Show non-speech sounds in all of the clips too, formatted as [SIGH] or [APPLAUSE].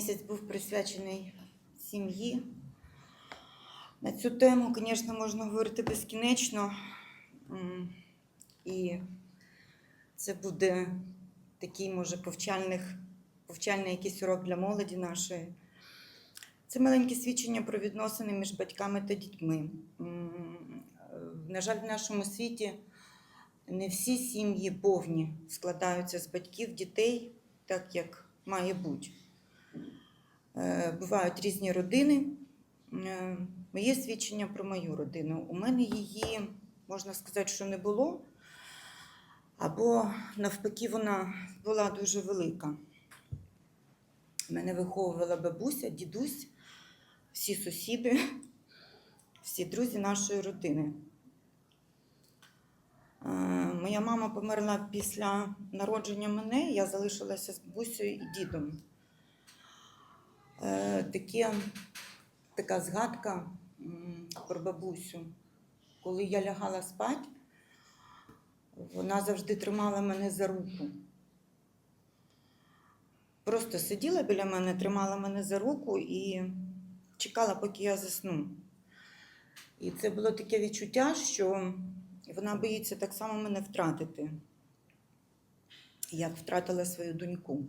Місяць був присвячений сім'ї. На цю тему, звісно, можна говорити безкінечно. І це буде такий, може, повчальних, повчальний якийсь урок для молоді нашої. Це маленьке свідчення про відносини між батьками та дітьми. На жаль, в нашому світі не всі сім'ї повні складаються з батьків, дітей, так як має бути. Е, Бувають різні родини. Е, Моє свідчення про мою родину. У мене її, можна сказати, що не було, або навпаки, вона була дуже велика. Мене виховувала бабуся, дідусь, всі сусіди, всі друзі нашої родини. Е, Моя мама померла після народження мене, я залишилася з бабусею і дідом. Е, Таке, така згадка про бабусю. Коли я лягала спати, вона завжди тримала мене за руку. Просто сиділа біля мене, тримала мене за руку і чекала, поки я засну. І це було таке відчуття, що вона боїться так само мене втратити, як втратила свою доньку.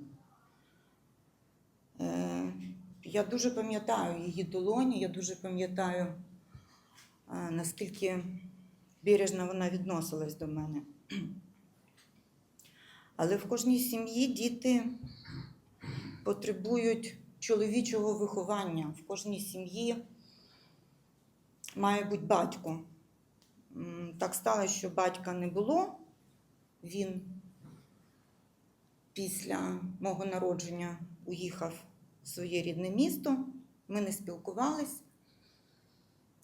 Я дуже пам'ятаю її долоні, я дуже пам'ятаю, е, наскільки бережно вона відносилась до мене. Але в кожній сім'ї діти потребують чоловічого виховання. В кожній сім'ї має бути батько. Так сталося, що батька не було. Він після мого народження уїхав своє рідне місто. Ми не спілкувались.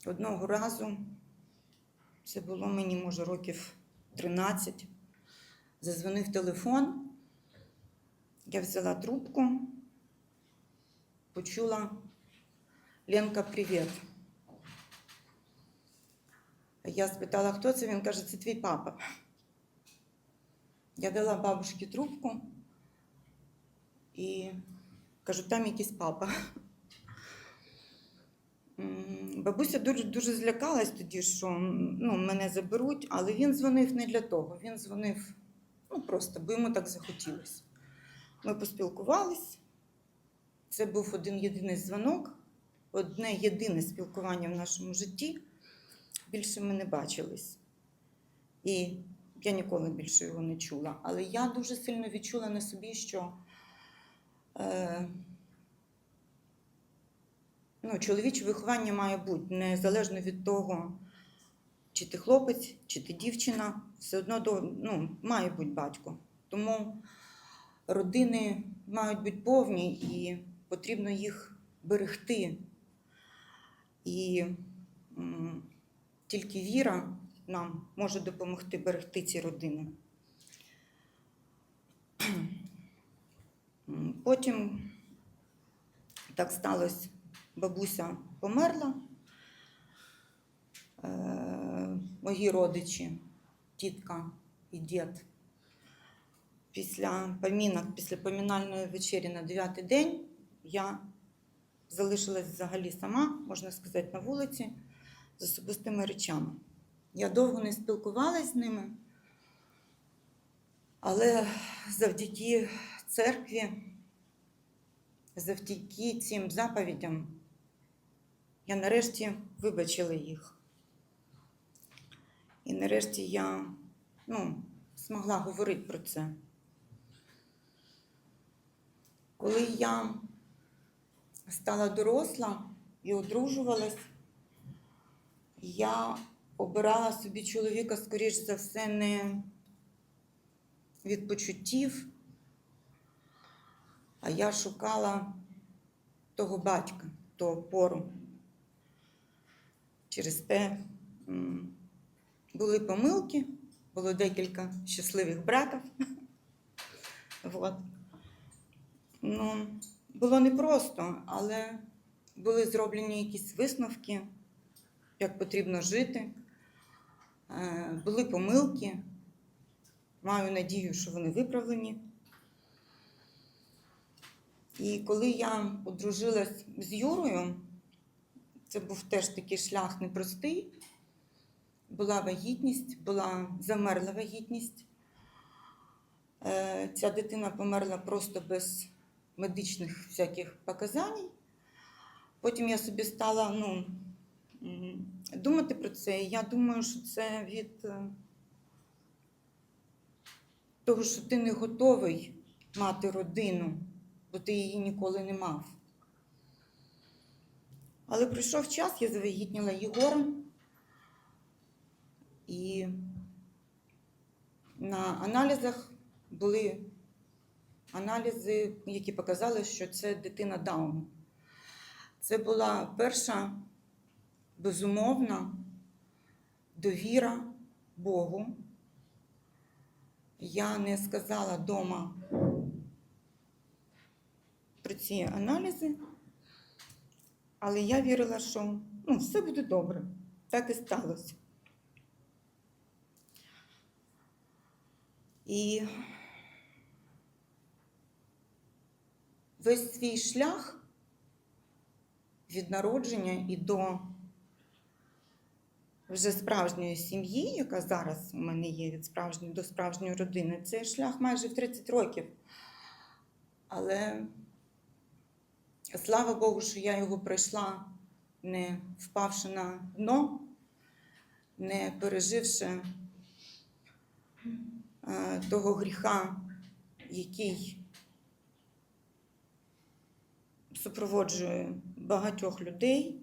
Одного разу, це було мені, може, років 13, зазвонив телефон. Я взяла трубку, почула Ленка, привіт. Я спитала, хто це? Він каже, це твій папа. Я дала бабушці трубку і кажу, там якийсь папа. Бабуся дуже, дуже злякалась тоді, що ну, мене заберуть, але він дзвонив не для того. Він дзвонив ну, просто, бо йому так захотілося. Ми поспілкувались. Це був один єдиний дзвонок, одне єдине спілкування в нашому житті. Більше ми не бачились. І я ніколи більше його не чула. Але я дуже сильно відчула на собі, що ну, чоловіче виховання має бути незалежно від того, чи ти хлопець, чи ти дівчина, все одно ну, має бути батько. Тому родини мають бути повні і потрібно їх берегти. І тільки віра нам може допомогти берегти ці родини. Потім так сталося, бабуся померла, е, мої родичі, тітка і дід. Після помінок, після помінальної вечері на дев'ятий день я залишилась взагалі сама, можна сказати, на вулиці з особистими речами. Я довго не спілкувалася з ними, але завдяки церкві, завдяки цим заповідям, я нарешті вибачила їх. І нарешті я ну, змогла говорити про це. Коли я стала доросла і одружувалась, я обирала собі чоловіка, скоріш за все, не від почуттів, а я шукала того батька, того опору. Через те були помилки, було декілька щасливих браків. Вот. [LAUGHS] Ну, було непросто, але були зроблені якісь висновки, як потрібно жити. Е, Були помилки. Маю надію, що вони виправлені. І коли я одружилась з Юрою, це був теж такий шлях непростий. Була вагітність, була замерла вагітність. Е, Ця дитина померла просто без медичних всяких показань. Потім я собі стала ну, думати про це. І я думаю, що це від е, того, що ти не готовий мати родину, бо ти її ніколи не мав. Але прийшов час, я завагітніла Єгором. І на аналізах були аналізи, які показали, що це дитина Дауна. Це була перша безумовна довіра Богу. Я не сказала вдома про ці аналізи, але я вірила, що ну, все буде добре. Так і сталося. І весь свій шлях від народження і до вже справжньої сім'ї, яка зараз у мене є від справжньої до справжньої родини, це шлях майже в 30 років. Але слава Богу, що я його пройшла, не впавши на дно, не переживши е, того гріха, який супроводжує багатьох людей.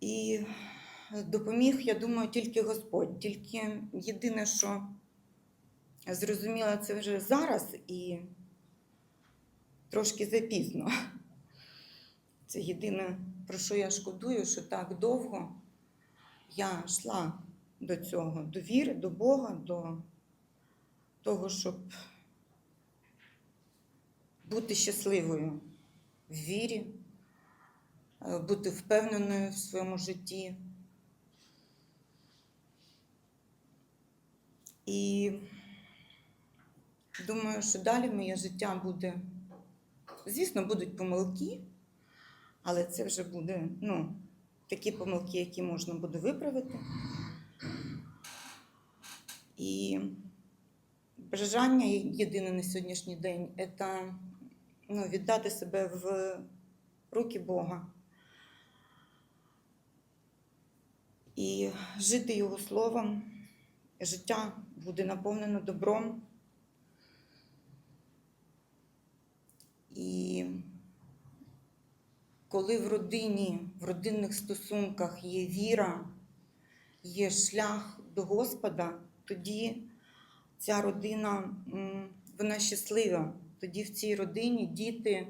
І допоміг, я думаю, тільки Господь. Тільки єдине, що зрозуміла це вже зараз і трошки запізно. Це єдине, про що я шкодую, що так довго я йшла до цього, до віри, до Бога, до того, щоб бути щасливою в вірі, е, бути впевненою в своєму житті. І думаю, що далі моє життя буде. Звісно, будуть помилки, але це вже буде ну, такі помилки, які можна буде виправити. І бажання єдине на сьогоднішній день це ну, віддати себе в руки Бога і жити Його словом. Життя буде наповнено добром. І коли в родині, в родинних стосунках є віра, є шлях до Господа, тоді ця родина вона щаслива. Тоді в цій родині діти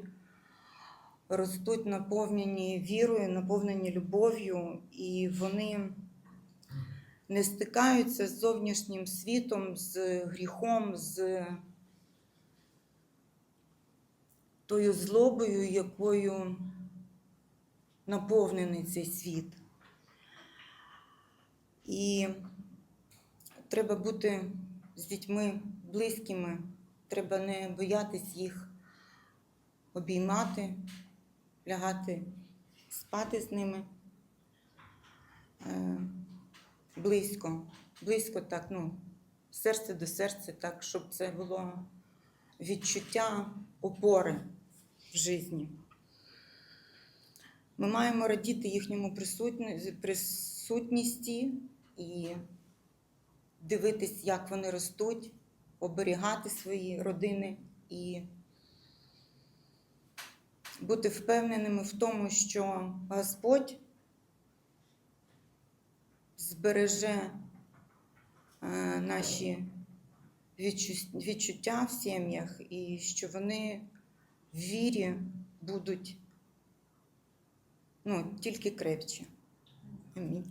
ростуть наповнені вірою, наповнені любов'ю, і вони не стикаються з зовнішнім світом, з гріхом, з тою злобою, якою наповнений цей світ. І треба бути з дітьми близькими, треба не боятись їх обіймати, лягати, спати з ними е, близько, близько так, ну, серце до серця, так, щоб це було відчуття опори в житті. Ми маємо радіти їхньому присутності і дивитись, як вони ростуть, оберігати свої родини і бути впевненими в тому, що Господь збереже е, наші відчуття в сім'ях і що вони в вірі будуть ну, тільки крепче. Амінь.